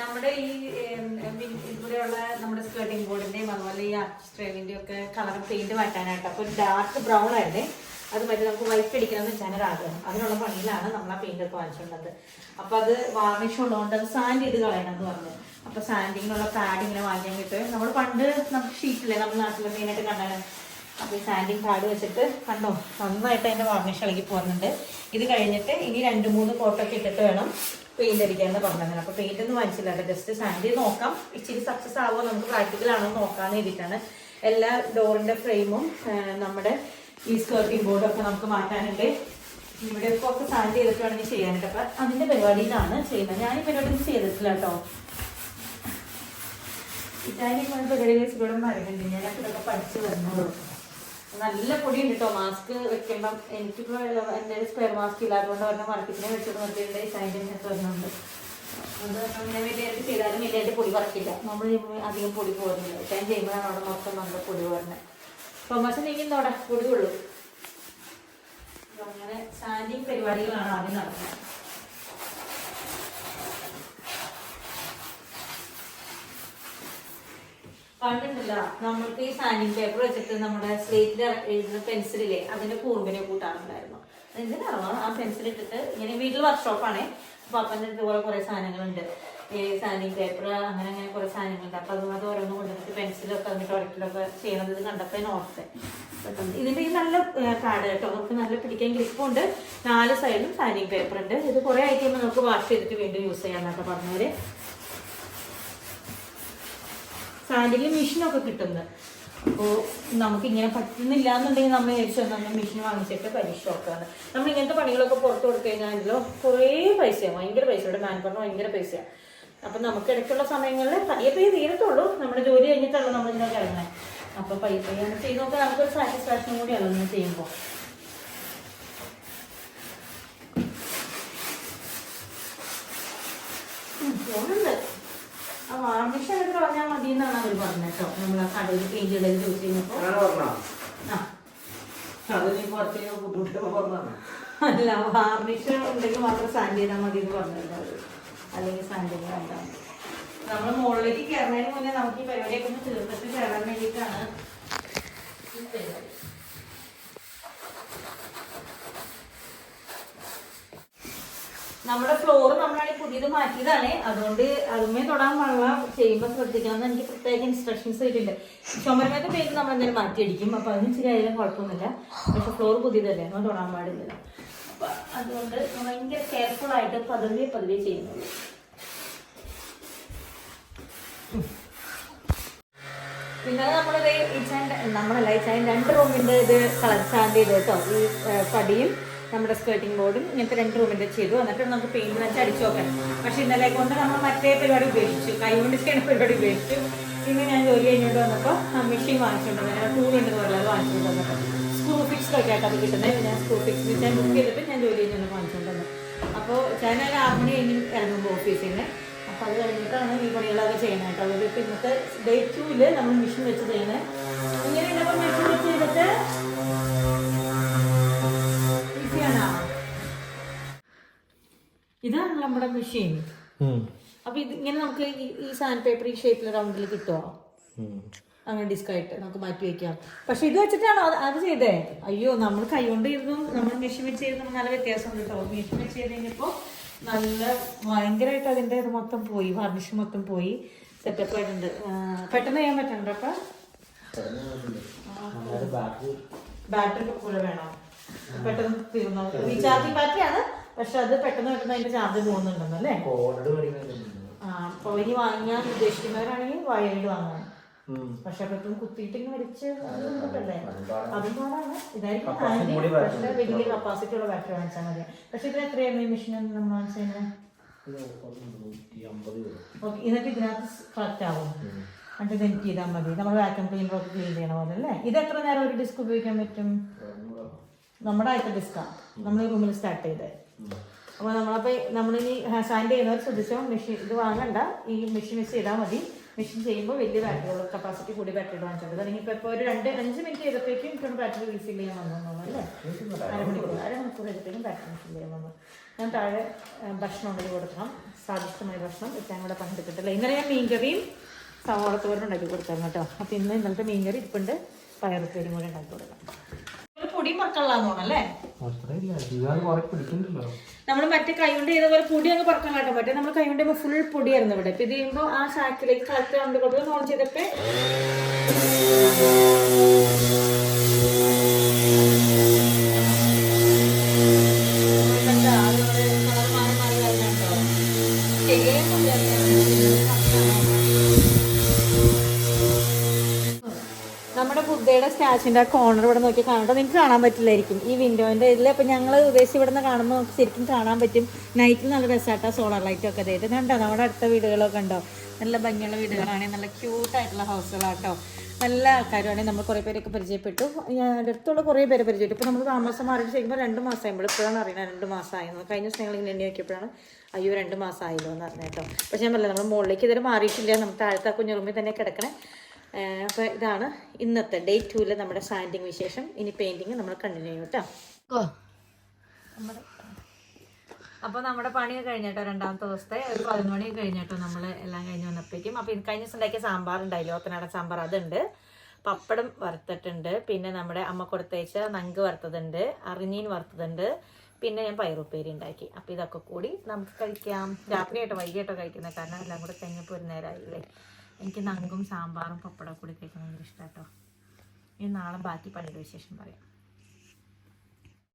നമ്മുടെ ഈ ഇവിടെയുള്ള നമ്മുടെ സ്കേർട്ടിംഗ് ബോർഡിന്റെയും അതുപോലെ ഈ സ്ട്രെയിനിന്റെ ഒക്കെ കളർ പെയിന്റ് മാറ്റാനായിട്ട്. അപ്പൊ ഒരു ഡാർക്ക് ബ്രൗൺ ആയിരുന്നേ. അത് മറ്റേ നമുക്ക് വൈറ്റ് അടിക്കണം എന്ന് വെച്ചാൽ ആഗ്രഹം അതിനുള്ള പണിയിലാണ് നമ്മൾ ആ പെയിന്റ് ഒക്കെ വാങ്ങിച്ചുകൊണ്ടത്. അപ്പൊ അത് വാർണിഷ് ഉള്ളതുകൊണ്ട് അത് സാൻഡ് ചെയ്ത് കളയണം എന്ന് പറഞ്ഞു. അപ്പൊ സാൻഡിങ്ങിനുള്ള പാഡ് ഇങ്ങനെ വാങ്ങിക്കാൻ കിട്ടും നമ്മൾ പണ്ട് നമുക്ക് ഷീറ്റില്ലേ നമ്മുടെ നാട്ടിൽ മെയിനായിട്ട് കണ്ടാണ്. അപ്പൊ ഈ സാൻഡിങ് പാഡ് വെച്ചിട്ട് കണ്ടോ നന്നായിട്ട് അതിന്റെ വാർണിഷ് ഇളകി പോകുന്നുണ്ട് ഇത് കഴിഞ്ഞിട്ട് ഇനി രണ്ട് മൂന്ന് കോട്ടൊക്കെ ഇട്ടിട്ട് വേണം പെയിന്റ് അടിക്കാന്ന് പറഞ്ഞത് അപ്പൊ പെയിന്റ് ഒന്നും വാങ്ങിച്ചില്ല. ജസ്റ്റ് സാൻഡ് ചെയ്ത് നോക്കാം. ഇച്ചിരി സക്സസ് ആവുമോ? നമുക്ക് പ്രാക്ടിക്കൽ ആണോ നോക്കാന്ന് വേണ്ടിയിട്ടാണ് എല്ലാ ഡോറിന്റെ ഫ്രെയിമും നമ്മുടെ ഈ സ്കേർട്ടിംഗ് ബോർഡും ഒക്കെ നമുക്ക് മാറ്റാനുണ്ട്. ഇവിടെ ഒക്കെ ഒക്കെ സാൻഡ് ചെയ്തിട്ട് വേണമെങ്കിൽ ചെയ്യാനായിട്ട് അപ്പൊ അതിന്റെ പരിപാടിയിലാണ് ചെയ്യുന്നത്. ഞാൻ ഈ പരിപാടി ചെയ്തിട്ടില്ല കേട്ടോ. ഇറ്റാലിയൻ പരിപാടികൾ ഇവിടെ മറക്കണ്ട് ഞാൻ അതൊക്കെ പഠിച്ചു വരുന്നുള്ളൂ. നല്ല പൊടിയുണ്ട് കേട്ടോ മാസ്ക് വെക്കുമ്പം എനിക്കിപ്പോ എന്റെ സ്ക്വയർ മാസ്ക് ഇല്ലാത്തതുകൊണ്ട് പറഞ്ഞ മാർക്കറ്റിനെ വെച്ചിട്ട് നിർത്തിയിട്ട് സാനിറ്റൈസർ വരുന്നുണ്ട്. അത് ഞാൻ വലിയായിട്ട് ചെയ്താലും വലിയായിട്ട് പൊടി പറക്കില്ല. നമ്മൾ അധികം പൊടി പോകുന്നില്ല ഞാൻ ചെയ്യുമ്പോഴാണ് അവിടെ മൊത്തം നമ്മൾ പൊടി പോകുന്നത് തോമസ് നീങ്ങുന്നോടെ പൊടി ഉള്ളൂ. അങ്ങനെ സാൻഡിങ് പരിപാടികളാണ് ആദ്യം നടക്കുന്നത്. പണ്ടുണ്ടല്ല നമ്മൾക്ക് ഈ സാൻഡിങ് പേപ്പർ വെച്ചിട്ട് നമ്മുടെ സ്ലേറ്റിൽ എഴുതുന്ന പെൻസിലില്ലേ അതിന്റെ കൂമ്പിനെ കൂട്ടാറുണ്ടായിരുന്നു. എന്തിനാണോ ആ പെൻസിൽ ഇട്ടിട്ട് ഇങ്ങനെ വീട്ടിൽ വർക്ക്ഷോപ്പാണേ അപ്പൊ അപ്പന്റെ ഇതുപോലെ കുറെ സാധനങ്ങളുണ്ട്. ഈ സാൻഡിങ് പേപ്പർ അങ്ങനെ അങ്ങനെ കുറെ സാധനങ്ങളുണ്ട്. അപ്പൊ അതും അത് ഓരോന്ന് കൊണ്ടുവന്നിട്ട് പെൻസിലൊക്കെ എന്നിട്ട് ഉടക്കിലൊക്കെ ചെയ്യണത് കണ്ടപ്പോ ഓർത്തെ. ഇതിന്റെ ഈ നല്ല കാട് കേട്ടോ നമുക്ക് നല്ല പിടിക്കാൻ ഗ്രിപ്പുണ്ട് നാല് സൈഡിലും സാൻഡിങ് പേപ്പർ ഉണ്ട്. ഇത് കുറെ ഐറ്റം നമുക്ക് വാഷ് ചെയ്തിട്ട് വീണ്ടും യൂസ് ചെയ്യാന്നൊക്കെ പറഞ്ഞവര്. സാൻഡിൽ മെഷീനൊക്കെ കിട്ടുന്നത്. അപ്പോൾ നമുക്ക് ഇങ്ങനെ പറ്റുന്നില്ല എന്നുണ്ടെങ്കിൽ നമ്മൾ വിചാരിച്ചു നമ്മൾ മെഷീൻ വാങ്ങിച്ചിട്ട് പരീക്ഷ നോക്കുകയാണ് നമ്മൾ ഇങ്ങനത്തെ പണികളൊക്കെ പുറത്ത് കൊടുത്തു കഴിഞ്ഞാലോ കുറേ പൈസയാണ് ഭയങ്കര പൈസ ഇവിടെ മാൻ പറഞ്ഞാൽ ഭയങ്കര പൈസയാണ് അപ്പം നമുക്ക് ഇടയ്ക്കുള്ള സമയങ്ങളിൽ പയ്യെ പയ്യെ തീരത്തുള്ളൂ. നമ്മുടെ ജോലി കഴിഞ്ഞിട്ടല്ലോ നമ്മൾ ഇതിനൊക്കെ ഇറങ്ങുന്നത് അപ്പോൾ പയ്യെ പയ്യെ ചെയ്ത് നോക്കാൻ നമുക്കൊരു സാറ്റിസ്ഫാക്ഷൻ കൂടിയാണ് ഇങ്ങനെ ചെയ്യുമ്പോൾ തോന്നുന്നുണ്ട് വാർണിഷ് എടുത്ത് പറഞ്ഞാൽ മതി എന്നാണ് അവർ പറഞ്ഞത് കേട്ടോ. നമ്മൾ ആ. കടയിൽ പെയിന്റ് ചെയ്തത് ചൂസ് ചെയ്യുമ്പോൾ അല്ല വാർണിഷ് ഉണ്ടെങ്കിൽ മാത്രം സാൻഡ് ചെയ്താൽ മതി എന്ന് പറഞ്ഞിട്ടുണ്ട് അല്ലെങ്കിൽ സാൻഡ് വേണ്ട നമ്മൾ മുകളിലേക്ക് കയറുന്നതിന് മുന്നേ നമുക്ക് ഈ പരിപാടിയൊക്കെ ഒന്ന് തീർത്തിട്ട് കയറാൻ വേണ്ടിയിട്ടാണ് പരിപാടി. നമ്മുടെ ഫ്ലോർ നമ്മളാണെങ്കിൽ പുതിയത് മാറ്റിയതാണ്. അതുകൊണ്ട് അതുമേ തൊടാൻ പാടില്ല ചെയ്യുമ്പോൾ ശ്രദ്ധിക്കണം എനിക്ക് പ്രത്യേക ഇൻസ്ട്രക്ഷൻസ് കിട്ടിയിട്ടുണ്ട് ചുമരമേത്തെ പേര് നമ്മൾ എന്തായാലും മാറ്റിയടിക്കും. അപ്പൊ അതിന് ഇച്ചിരി ആയാലും കുഴപ്പമൊന്നുമില്ല. പക്ഷെ ഫ്ലോർ പുതിയതല്ലേ നമ്മൾ തൊടാൻ പാടില്ല അപ്പൊ അതുകൊണ്ട് ഭയങ്കര കെയർഫുൾ ആയിട്ട് പതിവേ പതിവേ ചെയ്യുന്നുള്ളൂ പിന്നെ നമ്മളിത് ഈ ചാൻ നമ്മളല്ല ഈ ചാൻ രണ്ട് റൂമിന്റെ ഇത് കളർ ചാൻഡ് കേട്ടോ. ഈ പടിയും നമ്മുടെ സ്കേർട്ടിംഗ് ബോർഡും ഇങ്ങനത്തെ രണ്ട് റൂമിന്റെ ചെയ്തു. എന്നിട്ട് നമുക്ക് പെയിന്റ് വെച്ച് അടിച്ചു നോക്കാം പക്ഷെ ഇന്നലെ കൊണ്ട് നമ്മൾ മറ്റേ പരിപാടി ഉപേക്ഷിച്ചു. കൈ കൊണ്ട് ചെയ്യുന്ന പരിപാടി ഉപേക്ഷിച്ചു. പിന്നെ ഞാൻ ജോലി കഴിഞ്ഞിട്ട് വന്നപ്പോൾ മെഷീൻ വാങ്ങിച്ചിട്ടുണ്ട് ടൂൾ ഉണ്ടെന്ന് പോലെ അത് വാങ്ങിച്ചിട്ട് വന്നപ്പോൾ. സ്ക്രൂ ഫിക്സ് ഒക്കെ ആയിട്ട് അത് കിട്ടുന്നത് ഞാൻ സ്ക്രൂ ഫിക്സ് ഞാൻ ബുക്ക് ചെയ്തിട്ട് ഞാൻ ജോലി കഴിഞ്ഞ് വാങ്ങിച്ചിട്ട് അപ്പോൾ ഞാൻ ഒരു ആറ് മണി കഴിഞ്ഞ് ഇറങ്ങുമ്പോൾ ഓഫീസിൽ നിന്ന് അപ്പോൾ അത് കഴിഞ്ഞിട്ടാണ് ഈ പണികളൊക്കെ ചെയ്യുന്നത് കേട്ടോ അതുകൊണ്ട് ഇപ്പം ഇന്നത്തെ ഡേ ടൂൽ നമ്മൾ മെഷീൻ വെച്ച് ചെയ്യുന്നത് ഇങ്ങനെ ഇന്നപ്പോൾ മെഷീൻ വെച്ച് ചെയ്തിട്ട് ഇതാണ് നമ്മുടെ മെഷീൻ അപ്പൊ ഇത് ഇങ്ങനെ നമുക്ക് ഈ- സാൻഡ് പേപ്പർ ഈ ഷേപ്പിൽ റൗണ്ടിൽ കിട്ടുമോ അങ്ങനെ ഡിസ്ക് ആയിട്ട് നമുക്ക് മാറ്റി വെക്കാം. പക്ഷെ ഇത് വെച്ചിട്ടാണോ അത് ചെയ്തേ? അയ്യോ നമ്മൾ കൈകൊണ്ട് ചെയ്തതും നമ്മൾ മെഷീൻ വെച്ച് ചെയ്തതും നല്ല വ്യത്യാസമുണ്ട് കേട്ടോ മെഷീൻ വെച്ച് ചെയ്ത് കഴിഞ്ഞപ്പോൾ നല്ല ഭയങ്കരമായിട്ട് അതിന്റെ ഇത് മൊത്തം പോയി വാർണിഷ് മൊത്തം പോയി. സെറ്റപ്പ് ആയിട്ടുണ്ട്. പെട്ടെന്ന് ചെയ്യാൻ പറ്റണ്ടോ അപ്പൊ? ബാറ്ററി. ഒക്കെ കൂടെ വേണം? പെട്ടെന്ന് തീർന്നു? റീചാർജിങ് ബാറ്ററിയാണ് പക്ഷെ അത് പെട്ടെന്ന് പെട്ടെന്ന് അതിന്റെ ചാർജ് പോകുന്നുണ്ടെന്ന് അല്ലേ? അപ്പൊ ആ അപ്പോൾ ഇനി വാങ്ങാൻ ഉദ്ദേശിക്കുന്നവരാണെങ്കിൽ വയർഡ് വാങ്ങാൻ പക്ഷെ പെട്ടെന്ന് കുത്തിയിട്ട് ഇങ്ങനെ വലിച്ച് ബുദ്ധിമുട്ടല്ലേ അതും പാടാണ്. ഇതായിരിക്കും പക്ഷെ വലിയ കപ്പാസിറ്റി ഉള്ള ബാറ്ററി വാങ്ങിച്ചാൽ മതി. പക്ഷെ ഇതിന് എത്രയാണ് ഈ മെഷീൻ നമ്മൾ വാങ്ങിച്ചതിന് ഓക്കെ എന്നിട്ട് ഇതിനകത്ത് കറക്റ്റ് ആവും. എന്നിട്ട് ഇത് എനിക്ക് ചെയ്താൽ മതി. നമ്മൾ വാക്യൂം ക്ലീനർ ഒക്കെ ക്ലീൻ ചെയ്യണ പോലെ അല്ലേ? ഇത് എത്ര നേരം ഒരു ഡിസ്ക് ഉപയോഗിക്കാൻ പറ്റും? നമ്മുടെ ആയിട്ട് ഡിസ്കാണ് നമ്മൾ റൂമിൽ സ്റ്റാർട്ട് ചെയ്തത് അപ്പോൾ നമ്മളപ്പോൾ നമ്മളിനി സാൻഡ് ചെയ്യുന്നവർ ശ്രദ്ധിച്ചോ? മെഷീൻ ഇത് വാങ്ങണ്ട. ഈ മെഷീൻ വെച്ച് ചെയ്താൽ മതി. മെഷീൻ ചെയ്യുമ്പോൾ വലിയ ബാറ്ററികൾ കപ്പാസിറ്റി കൂടി ബാറ്ററി വാങ്ങിച്ചത് അല്ലെങ്കിൽ ഇപ്പോൾ ഇപ്പോൾ ഒരു രണ്ട് അഞ്ച് മിനിറ്റ് ചെയ്തപ്പോഴേക്കും എനിക്ക് ബാറ്ററി റീഫിൽ ചെയ്യാൻ വന്നു അല്ലേ അരമണിക്കൂർ അരമണിക്കൂർ ചെയ്തപ്പോഴേക്കും ബാറ്ററി റീഫിൽ ചെയ്യാൻ വന്നു. ഞാൻ താഴെ ഭക്ഷണം ഉണ്ടാക്കി കൊടുക്കണം. സ്വാദിഷ്ടമായ ഭക്ഷണം ഇപ്പം കൂടെ പങ്കെടുത്തിട്ടില്ല ഇന്നലെ ഞാൻ മീൻകറിയും സവോളത്തോരും ഉണ്ടാക്കി കൊടുത്തായിരുന്നു കേട്ടോ. അപ്പൊ ഇന്ന് ഇന്നലത്തെ മീൻകറി ഇരിപ്പുണ്ട്. പയറുപ്പേരും കൂടെ ഉണ്ടാക്കി കൊടുക്കാം. ഒരു പൊടി ഇയാൾ കുറെ പിടിക്കണ്ടല്ലോ നമ്മൾ മറ്റേ കൈ കൊണ്ട് ചെയ്ത പോലെ പൊടി അങ്ങ് പറക്കാൻ കേട്ടോ. മറ്റേ നമ്മൾ കൈ കൊണ്ട് ഫുൾ പൊടിയായിരുന്നു ഇവിടെ. ഇത് ചെയ്യുമ്പോൾ ആ ചാക്കിലേക്ക് കളക്ട് കൊണ്ട് കൊടുത്ത് ഓൺ ബുദ്ധയുടെ ആ കോർണർ ഇവിടെ നോക്കി കാണട്ടോ നിങ്ങൾക്ക് കാണാൻ പറ്റില്ലായിരിക്കും. ഈ വിൻഡോന്റെ ഇതിൽ അപ്പം ഞങ്ങൾ ഉദ്ദേശിച്ച് ഇവിടെ നിന്ന് കാണുമ്പോൾ നമുക്ക് ശരിക്കും കാണാൻ പറ്റും. നൈറ്റിൽ നല്ല രസമായിട്ടാ സോളാർ ലൈറ്റ് ഒക്കെ ചെയ്ത് കണ്ടോ നമ്മുടെ അടുത്ത വീടുകളൊക്കെ ഉണ്ടോ? നല്ല ഭംഗിയുള്ള വീടുകളാണ്. നല്ല ക്യൂട്ടായിട്ടുള്ള ഹൗസുകളാട്ടോ നല്ല ആൾക്കാരുമാണെങ്കിൽ നമ്മൾ കുറേ പേരൊക്കെ പരിചയപ്പെട്ടു. അടുത്തുള്ള കുറേ പേരെ പരിചയപ്പെട്ടു. ഇപ്പോൾ നമ്മൾ താമസം മാറിയിട്ട് ചെയ്യുമ്പോൾ രണ്ട് മാസം ആയുമ്പോൾ ഇപ്പോഴാണ് അറിയുന്നത് രണ്ട് മാസം മാസമായിരുന്നു കഴിഞ്ഞ ദിവസം ഞങ്ങൾ ഇങ്ങനെ നോക്കിയപ്പോഴാണ് അയ്യോ രണ്ട് മാസം ആയില്ലോ എന്ന് പറഞ്ഞു കേട്ടോ. പക്ഷേ ഞാൻ പറഞ്ഞില്ല നമ്മൾ മുകളിലേക്ക് ഇതുവരെ മാറിയിട്ടില്ല. നമ്മൾ താഴത്തെ കുഞ്ഞുറുമ്പിൽ തന്നെ കിടക്കണേ. അപ്പോൾ ഇതാണ് ഇന്നത്തെ ഡേ ടൂവിൽ നമ്മുടെ സാൻഡിങ് വിശേഷം. ഇനി പെയിന്റിങ് നമ്മൾ കണ്ടിന്യൂ ചെയ്യും കേട്ടോ. അപ്പോൾ നമ്മുടെ പണിയൊക്കെ കഴിഞ്ഞിട്ടോ രണ്ടാമത്തെ ദിവസത്തെ ഒരു പതിനൊന്ന് മണി കഴിഞ്ഞിട്ടോ നമ്മൾ എല്ലാം കഴിഞ്ഞ് വന്നപ്പോഴേക്കും. അപ്പോൾ കഴിഞ്ഞ ദിവസം ഉണ്ടാക്കിയ സാമ്പാർ ഉണ്ടായില്ലോ? ഒത്തനാടൻ സാമ്പാർ അതുണ്ട്. പപ്പടം വറുത്തിട്ടുണ്ട്. പിന്നെ നമ്മുടെ അമ്മ കൊടുത്തേച്ച നങ്ക് വറുത്തതുണ്ട്. അറിഞ്ഞീൻ വറുത്തതുണ്ട്. പിന്നെ ഞാൻ പയറുപ്പേരി ഉണ്ടാക്കി. അപ്പോൾ ഇതൊക്കെ കൂടി നമുക്ക് കഴിക്കാം. രാത്രിയായിട്ടോ വൈകിട്ടോ കഴിക്കുന്നത് കാരണം എല്ലാം കൂടെ കഴിഞ്ഞപ്പോൾ ഒരു നേരമായില്ലേ എനിക്ക് നങ്കും സാമ്പാറും പപ്പടം കൂടി കഴിക്കാൻ ഭയങ്കര ഇഷ്ടമാട്ടോ ഇനി നാളെ ബാക്കി പണിയുടെ വിശേഷം പറയാം.